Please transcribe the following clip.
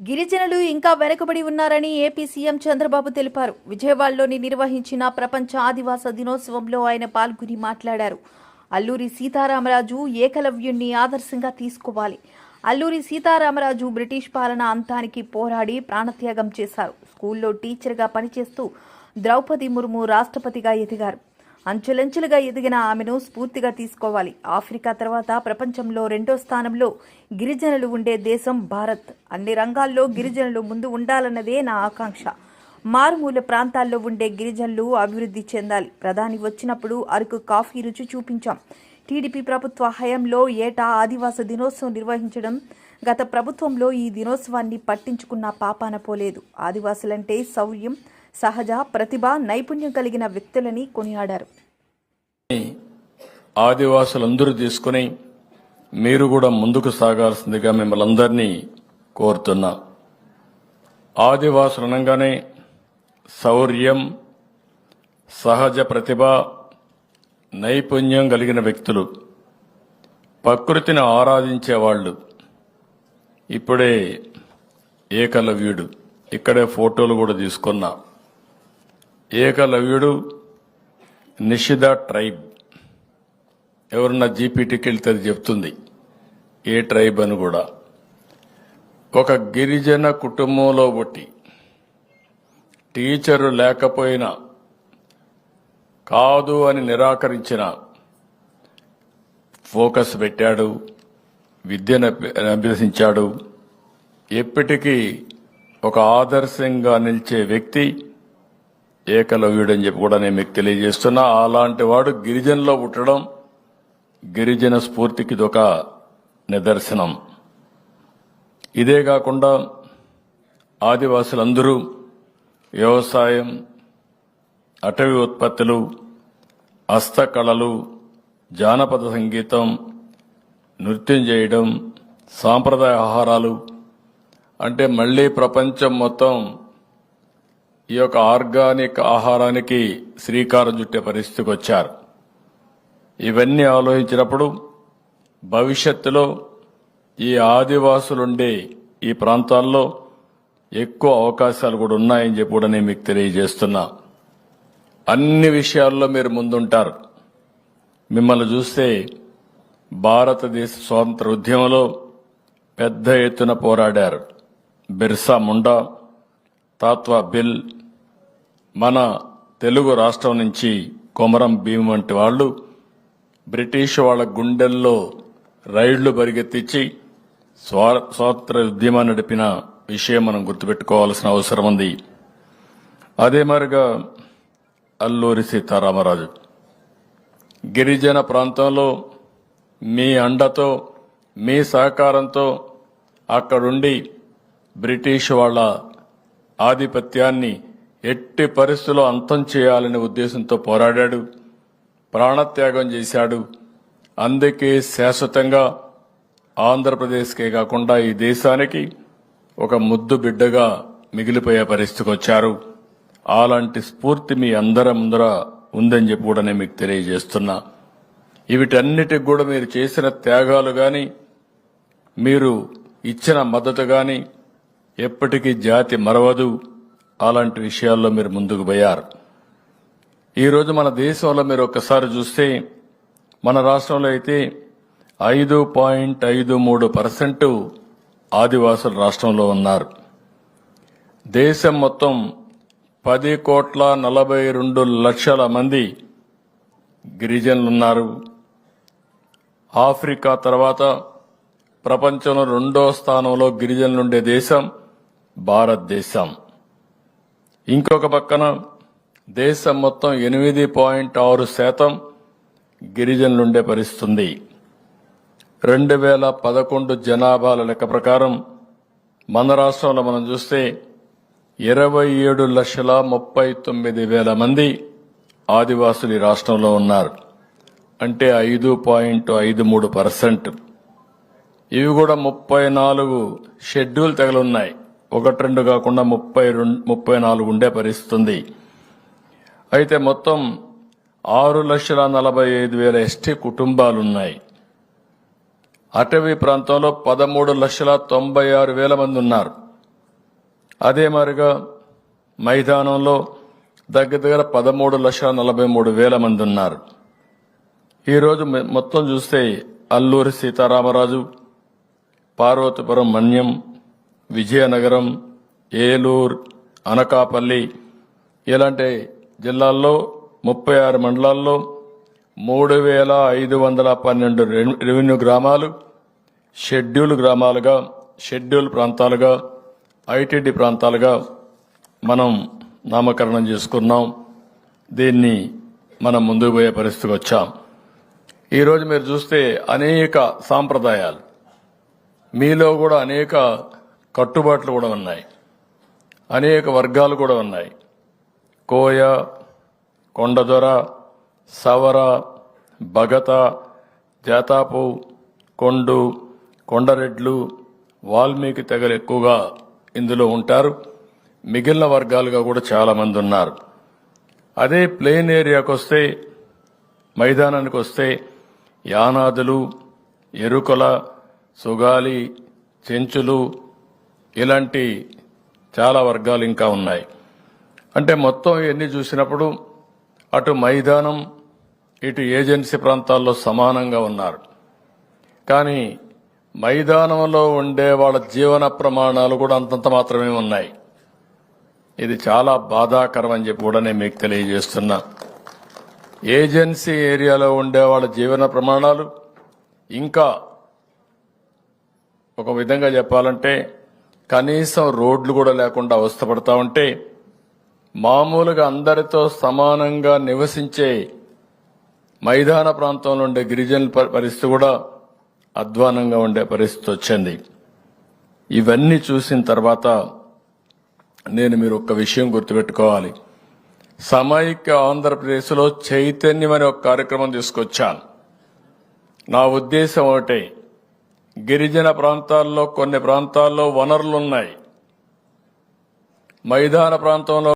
గిరిజనులు ఇంకా వెనుకబడి ఉన్నారని ఏపీ సీఎం చంద్రబాబు తెలిపారు. విజయవాడలోని నిర్వహించిన ప్రపంచ ఆదివాస దినోత్సవంలో ఆయన పాల్గొని మాట్లాడారు. అల్లూరి సీతారామరాజు ఏకలవ్యుణ్ణి ఆదర్శంగా తీసుకోవాలి. అల్లూరి సీతారామరాజు బ్రిటిష్ పాలన అంతానికి పోరాడి ప్రాణత్యాగం చేశారు. స్కూల్లో టీచర్గా పనిచేస్తూ ద్రౌపది ముర్ము రాష్ట్రపతిగా ఎదిగారు. అంచులంచులుగా ఎదిగిన ఆమెను స్ఫూర్తిగా తీసుకోవాలి. ఆఫ్రికా తర్వాత ప్రపంచంలో రెండో స్థానంలో గిరిజనులు ఉండే దేశం భారత్. అన్ని రంగాల్లో గిరిజనులు ముందు ఉండాలన్నదే నా ఆకాంక్ష. మారుమూల ప్రాంతాల్లో ఉండే గిరిజనులు అభివృద్ధి చెందాలి. ప్రధాని వచ్చినప్పుడు అరకు కాఫీ రుచి చూపించాం. టీడీపీ ప్రభుత్వ హయాంలో ఏటా ఆదివాస దినోత్సవం నిర్వహించడం గత ప్రభుత్వంలో ఈ దినోత్సవాన్ని పట్టించుకున్న పాపాన పోలేదు. ఆదివాసులంటే శౌర్యం సహజ ప్రతిభ నైపుణ్యం కలిగిన వ్యక్తులని కొనియాడారు. ఆదివాసులందరూ తీసుకుని మీరు కూడా ముందుకు సాగాల్సిందిగా మిమ్మల్ని అందరినీ కోరుతున్నా. ఆదివాసులు అనగానే శౌర్యం సహజ ప్రతిభ నైపుణ్యం కలిగిన వ్యక్తులు. ప్రకృతిని ఆరాధించేవాళ్ళు ఇప్పుడే ఏకలవ్యుడు. ఇక్కడే ఫోటోలు కూడా తీసుకున్నా. ఏకలవ్యుడు నిషిద ట్రైబ్. ఎవరన్నా జీపీటీకి వెళ్తే అది చెప్తుంది. ఏ ట్రైబ్ అని కూడా. ఒక గిరిజన కుటుంబంలో పుట్టి టీచరు లేకపోయినా కాదు అని నిరాకరించిన ఫోకస్ పెట్టాడు విద్యను అభ్యసించాడు. ఎప్పటికీ ఒక ఆదర్శంగా నిలిచే వ్యక్తి ఏకలవ్యుడు అని చెప్పి కూడా నేను మీకు తెలియజేస్తున్నా. అలాంటి వాడు గిరిజనలో పుట్టడం గిరిజన స్ఫూర్తికి ఇదొక నిదర్శనం. ఇదే కాకుండా ఆదివాసులందరూ వ్యవసాయం అటవీ ఉత్పత్తులు హస్తకళలు జానపద సంగీతం నృత్యం చేయడం సాంప్రదాయ ఆహారాలు అంటే మళ్ళీ ప్రపంచం మొత్తం ఈ యొక్క ఆర్గానిక్ ఆహారానికి శ్రీకారం చుట్టే పరిస్థితికి వచ్చారు. ఇవన్నీ ఆలోచించినప్పుడు భవిష్యత్తులో ఈ ఆదివాసులుండే ఈ ప్రాంతాల్లో ఎక్కువ అవకాశాలు కూడా ఉన్నాయని చెప్పి కూడా నేను మీకు తెలియజేస్తున్నా. అన్ని విషయాల్లో మీరు ముందుంటారు. మిమ్మల్ని చూస్తే భారతదేశ స్వాతంత్ర ఉద్యమంలో పెద్ద ఎత్తున పోరాడారు. బిర్సా ముండా తాత్వా బిల్ మన తెలుగు రాష్ట్రం నుంచి కొమరం భీం వంటి వాళ్ళు బ్రిటిష్ వాళ్ళ గుండెల్లో రైళ్ళు పరిగెత్తించి స్వాతంత్ర ఉద్యమాన్ని నడిపిన విషయం మనం గుర్తుపెట్టుకోవాల్సిన అవసరం ఉంది. అదే మరిగా అల్లూరి సీతారామరాజు. గిరిజన ప్రాంతంలో మీ అండతో మీ సహకారంతో అక్కడుండి బ్రిటిష్ వాళ్ళ ఆధిపత్యాన్ని ఎట్టి పరిస్థితుల్లో అంతం చేయాలనే ఉద్దేశంతో పోరాడాడు. ప్రాణత్యాగం చేశాడు. అందుకే శాశ్వతంగా ఆంధ్రప్రదేశ్కే కాకుండా ఈ దేశానికి ఒక ముద్దు బిడ్డగా మిగిలిపోయే పరిస్థితికి వచ్చారు. అలాంటి స్ఫూర్తి మీ అందరి ముందర ఉందని చెప్పి కూడా నేను మీకు తెలియజేస్తున్నా. వీటన్నిటికి కూడా మీరు చేసిన త్యాగాలు గాని మీరు ఇచ్చిన మద్దతు గాని ఎప్పటికీ జాతి మరవదు. అలాంటి విషయాల్లో మీరు ముందుకు పోయారు. ఈరోజు మన దేశంలో మీరు ఒక్కసారి చూస్తే మన రాష్ట్రంలో అయితే ఐదు పాయింట్ ఐదు మూడు పర్సెంట్ ఆదివాసులు రాష్ట్రంలో ఉన్నారు. దేశం మొత్తం పది కోట్ల నలభై రెండు లక్షల మంది గిరిజనులు ఉన్నారు. ఆఫ్రికా తర్వాత ప్రపంచంలో రెండో స్థానంలో గిరిజనులుండే దేశం భారతదేశం. ఇంకొక పక్కన దేశం మొత్తం ఎనిమిది పాయింట్ ఆరు శాతం గిరిజనులుండే పరిస్థితుంది. రెండు వేల పదకొండు జనాభాల లెక్క ప్రకారం మన రాష్ట్రంలో మనం చూస్తే ఇరవై ఏడు లక్షల ముప్పై తొమ్మిది వేల మంది ఆదివాసులు ఈ రాష్ట్రంలో ఉన్నారు. అంటే ఐదు పాయింట్ ఐదు మూడు పర్సెంట్. ఇవి కూడా ముప్పై నాలుగు షెడ్యూల్ తగలున్నాయి ఒకటి రెండు కాకుండా ముప్పై రెండు ముప్పై నాలుగు ఉండే పరిస్థితుంది. అయితే మొత్తం ఆరు లక్షల నలభై ఐదు వేల ఎస్టీ కుటుంబాలున్నాయి. అటవీ ప్రాంతంలో పదమూడు లక్షల తొంభై ఆరు వేల మంది ఉన్నారు. అదే మాదిరిగా మైదానంలో దగ్గర దగ్గర పదమూడు లక్షల నలభై మూడు వేల మంది ఉన్నారు. ఈరోజు మొత్తం చూస్తే అల్లూరి సీతారామరాజు పార్వతీపురం మన్యం విజయనగరం ఏలూరు అనకాపల్లి ఇలాంటి జిల్లాల్లో ముప్పై ఆరు మండలాల్లో మూడు వేల ఐదు వందల పన్నెండు రెవెన్యూ- గ్రామాలు షెడ్యూల్ గ్రామాలుగా షెడ్యూల్ ప్రాంతాలుగా ఐటీడీ ప్రాంతాలుగా మనం నామకరణం చేసుకున్నాం. దీన్ని మనం ముందుకు పోయే పరిస్థితికి వచ్చాం. ఈరోజు మీరు చూస్తే అనేక సాంప్రదాయాలు. మీలో కూడా అనేక కట్టుబాట్లు కూడా ఉన్నాయి. అనేక వర్గాలు కూడా ఉన్నాయి. కోయ కొండదొర సవర భగత జాతాపు కొండు కొండరెడ్లు వాల్మీకి తెగలు ఎక్కువగా ఇందులో ఉంటారు. మిగిలిన వర్గాలుగా కూడా చాలామంది ఉన్నారు. అదే ప్లేన్ ఏరియాకు వస్తే మైదానానికి వస్తే యానాదులు ఎరుకల సుగాలి చెంచులు ఇలాంటి చాలా వర్గాలు ఇంకా ఉన్నాయి. అంటే మొత్తం ఇవన్నీ చూసినప్పుడు అటు మైదానం ఇటు ఏజెన్సీ ప్రాంతాల్లో సమానంగా ఉన్నారు. కానీ మైదానంలో ఉండే వాళ్ళ జీవన ప్రమాణాలు కూడా అంతంత మాత్రమే ఉన్నాయి. ఇది చాలా బాధాకరం అని చెప్పి కూడా నేను మీకు తెలియజేస్తున్నా. ఏజెన్సీ ఏరియాలో ఉండే వాళ్ళ జీవన ప్రమాణాలు ఇంకా ఒక విధంగా చెప్పాలంటే కనీసం రోడ్లు కూడా లేకుండా అవస్థపడతా ఉంటే మామూలుగా అందరితో సమానంగా నివసించే మైదాన ప్రాంతంలో ఉండే గిరిజనుల పరిస్థితి కూడా అధ్వానంగా ఉండే పరిస్థితి వచ్చింది. ఇవన్నీ చూసిన తర్వాత నేను మీరు ఒక్క విషయం గుర్తుపెట్టుకోవాలి. సమైక్య ఆంధ్రప్రదేశ్లో చైతన్యం అనే ఒక కార్యక్రమం తీసుకొచ్చాను. నా ఉద్దేశం ఒకటే గిరిజన ప్రాంతాల్లో కొన్ని ప్రాంతాల్లో వనరులున్నాయి. మైదాన ప్రాంతంలో